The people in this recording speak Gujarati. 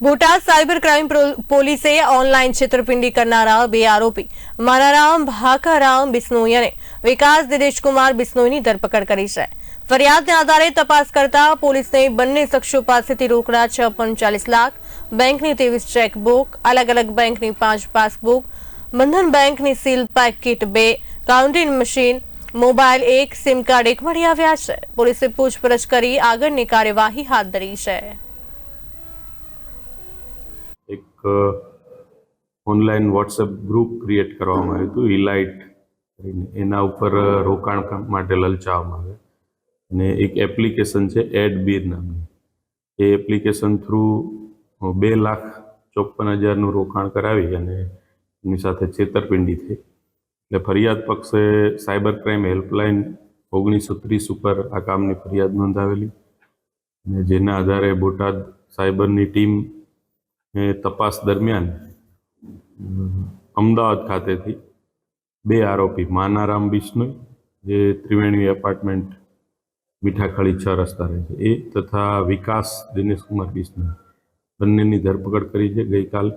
બોટાદ સાયબર ક્રાઇમ પોલીસે ઓનલાઈન છેતરપિંડી કરનારા બે આરોપી, મારારામ ભાકારામ બિસ્નોઈ અને વિકાસ દિનેશકુમાર બિસ્નોઈની ધરપકડ કરી છે. ફરિયાદને આધારે તપાસ કરતા પોલીસને બંને શખ્સો પાસેથી રોકડા છ પોઈન્ટ ચાલીસ લાખ, બેંકની ત્રેવીસ ચેકબુક અલગ અલગ બેંકની પાંચ પાસબુક, બંધન બેંકની સીલ પેકેટ બે, કાઉન્ટિંગ મશીન, મોબાઈલ એક, સિમ કાર્ડ એક મળી આવ્યા છે. પોલીસે પૂછપરછ કરી આગળની કાર્યવાહી હાથ ધરી છે. એક ઓનલાઈન વોટ્સએપ ગ્રુપ ક્રિએટ કરવામાં આવ્યું હતું ઇલાઇટ એના ઉપર રોકાણ માટે લલચાવવામાં આવે અને એક એપ્લિકેશન છે એડ બીર નામની. એ એપ્લિકેશન થ્રુ બે લાખ ચોપન હજારનું રોકાણ કરાવી અને એની સાથે છેતરપિંડી થઈ. એટલે ફરિયાદ પક્ષે સાયબર ક્રાઇમ હેલ્પલાઇન ઓગણીસો ત્રીસ ઉપર આ કામની ફરિયાદ નોંધાવેલી. અને જેના આધારે બોટાદ સાયબરની ટીમ એ તપાસ દરમિયાન, અમદાવાદ ખાતેથી બે આરોપી, માનારામ બિશ્નોઈ જે ત્રિવેણી એપાર્ટમેન્ટ મીઠાખળી છ રસ્તા રહે છે, એ તથા વિકાસ દિનેશકુમાર બિશ્નોઈ બંનેની ધરપકડ કરી છે. ગઈકાલ